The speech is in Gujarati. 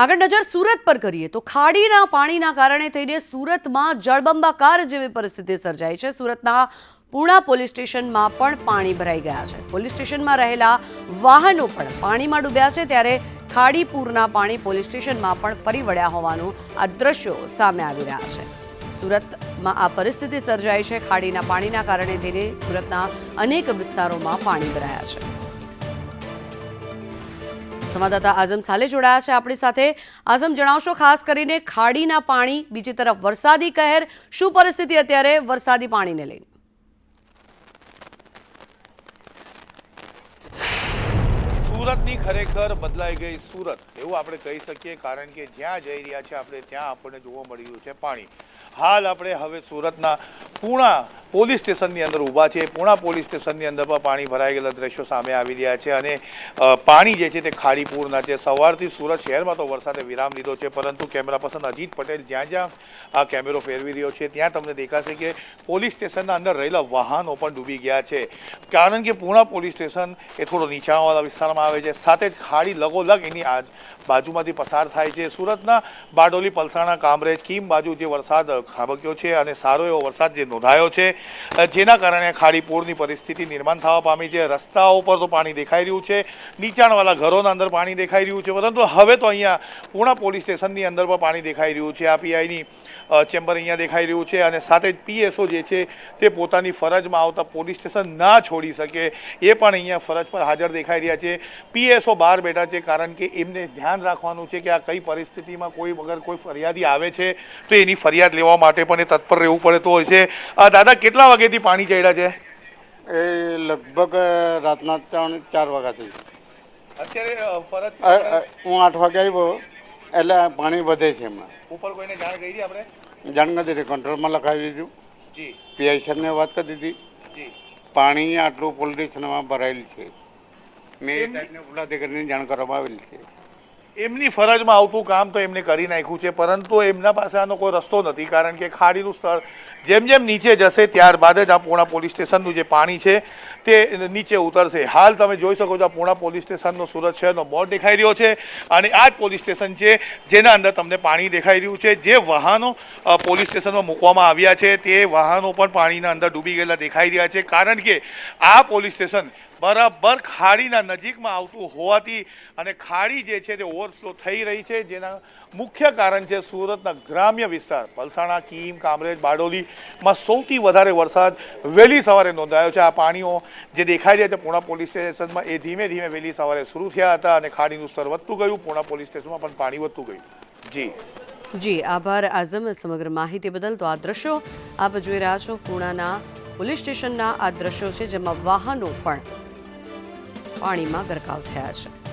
આગળ નજર સુરત પર કરીએ તો ખાડીના પાણીના કારણે થઈને સુરતમાં જળબંબાકાર જેવી પરિસ્થિતિ સર્જાઈ છે. સુરતના પૂણા પોલીસ સ્ટેશનમાં પણ પાણી ભરાઈ ગયા છે. પોલીસ સ્ટેશનમાં રહેલા વાહનો પણ પાણીમાં ડૂબ્યા છે. ત્યારે ખાડી પૂરના પાણી પોલીસ સ્ટેશનમાં પણ ફરી વળ્યા હોવાનું આ દ્રશ્યો સામે આવી રહ્યા છે. સુરતમાં આ પરિસ્થિતિ સર્જાઈ છે. ખાડીના પાણીના કારણે થઈને સુરતના અનેક વિસ્તારોમાં પાણી ભરાયા છે. સંવાદદાતા આઝમ સાલે જોડાયા છે આપણી સાથે. આઝમ, જણાવશો ખાસ કરીને ખાડીના પાણી, બીજી તરફ વરસાદી કહેર, શું પરિસ્થિતિ અત્યારે વરસાદી પાણીને લઈને? સુરતની ખરેખર બદલાઈ ગઈ સુરત, એવું આપણે કહી શકીએ, કારણ કે જ્યાં જઈ રહ્યા છે આપણે, ત્યાં આપણને જોવા મળી રહ્યું છે પાણી. હાલ આપણે હવે સુરતના પૂણા પોલીસ સ્ટેશનની અંદર ઊભા છે. પૂણા પોલીસ સ્ટેશનની અંદર પણ પાણી ભરાઈ ગયેલા દ્રશ્યો સામે આવી રહ્યા છે અને પાણી જે છે તે ખાડીપૂરના છે. સવારથી સુરત શહેરમાં તો વરસાદે વિરામ લીધો છે, પરંતુ કેમેરા પર્સન અજીત પટેલ જ્યાં જ્યાં આ કેમેરો ફેરવી રહ્યો છે, ત્યાં તમને દેખાશે કે પોલીસ સ્ટેશનના અંદર રહેલા વાહનો પણ ડૂબી ગયા છે. કારણ કે પૂણા પોલીસ સ્ટેશન એ થોડો નીચાણવાળા વિસ્તારમાં આવે છે. સાથે જ ખાડી લગોલગ એની બાજુમાંથી પસાર થાય છે. સુરતના બારડોલી પલસાણા કામરેજ કીમ બાજુ જે વરસાદ ખાબક્યો છે અને સારો એવો વરસાદ જે નોંધાયો છે જેના કારણે ખાડી પૂરની પરિસ્થિતિ નિર્માણ થવા પામી છે. રસ્તાઓ પર તો પાણી દેખાઈ રહ્યું છે. નીચાણવાળા ઘરોના અંદર પાણી દેખાઈ રહ્યું છે. પરંતુ હવે તો અહીંયા પૂણા પોલીસ સ્ટેશનની અંદર પણ પાણી દેખાઈ રહ્યું છે. આ પીઆઈની ચેમ્બર અહીંયા દેખાઈ રહ્યું છે અને સાથે જ પીએસઓ જે છે તે પોતાની ફરજમાં આવતા પોલીસ સ્ટેશન ના છોડી શકે એ પણ અહીંયા ફરજ પર હાજર દેખાઈ રહ્યા છે. પીએસઓ બહાર બેઠા છે કારણ કે એમને ધ્યાન રાખવાનું છે કે આ કઈ પરિસ્થિતિમાં કોઈ વગર કોઈ ફરિયાદી આવે છે તો એની ફરિયાદ લેવા માટે પણ એ તત્પર રહેવું પડે તો હોય છે. દાદા કેટલા વાગ્યાથી પાણી ચડ્યા છે? એ લગભગ રાતના ત્રણ ચાર વાગ્યાથી. અત્યારે ફરજ હું આઠ વાગે આવ્યો એટલે પાણી વધે છે હમણાં. ઉપર કોઈને જાણ કરી આપણે? જાણકારી કંટ્રોલમાં લખાવી દીધું. જી. પીઆઈ સાહેબને વાત કરી દીધી. જી. પાણી આટલું પોલીસ સ્ટેશનમાં ભરાયેલ છે. મેં એ ટાઈપને ઉલ્લાધિકારીને જાણ કરવામાં આવેલ છે. એમની ફરજમાં આવતું કામ તો એમને કરી નાખ્યું છે, પરંતુ એમના પાસે આનો કોઈ રસ્તો નથી, કારણ કે ખાડીનું સ્થળ જેમ જેમ નીચે જશે ત્યારબાદ જ આ પૂણા પોલીસ સ્ટેશનનું જે પાણી છે તે નીચે ઉતરશે. હાલ તમે જોઈ શકો છો આ પૂણા પોલીસ સ્ટેશનનો સુરત શહેરનો બોર્ડ દેખાઈ રહ્યો છે અને આ જ પોલીસ સ્ટેશન છે જેના અંદર તમને પાણી દેખાઈ રહ્યું છે. જે વાહનો પોલીસ સ્ટેશનમાં મૂકવામાં આવ્યા છે તે વાહનો પણ પાણીના અંદર ડૂબી ગયેલા દેખાઈ રહ્યા છે, કારણ કે આ પોલીસ સ્ટેશન બરાબર ખાડીના નજીકમાં આવતું હોવાથી અને ખાડી જે છે તે ઓવરફ્લો થઈ રહી છે, જેના મુખ્ય કારણ છે સુરતના ગ્રામ્ય વિસ્તાર. પલસાણા, કીમ, કામરેજ, બારડોલીમાં સૌથી વધારે વરસાદ વહેલી સવારે નોંધાયો છે. આ પાણીઓ જે દેખાઈ રહ્યા છે પૂણા પોલીસ સ્ટેશનમાં, એ ધીમે ધીમે વહેલી સવારે શરૂ થયા હતા અને ખાડીનું સ્તર વધતું ગયું. પૂણા પોલીસ સ્ટેશનમાં પણ પાણી વધતું ગયું. જી. જી, આભાર આઝમ સમગ્ર માહિતી બદલ. તો આ દ્રશ્યો આપ જોઈ રહ્યા છો પૂણાના પોલીસ સ્ટેશનના આ દ્રશ્યો છે, જેમાં વાહનો પણ પાણીમાં ગરકાવ થયા છે.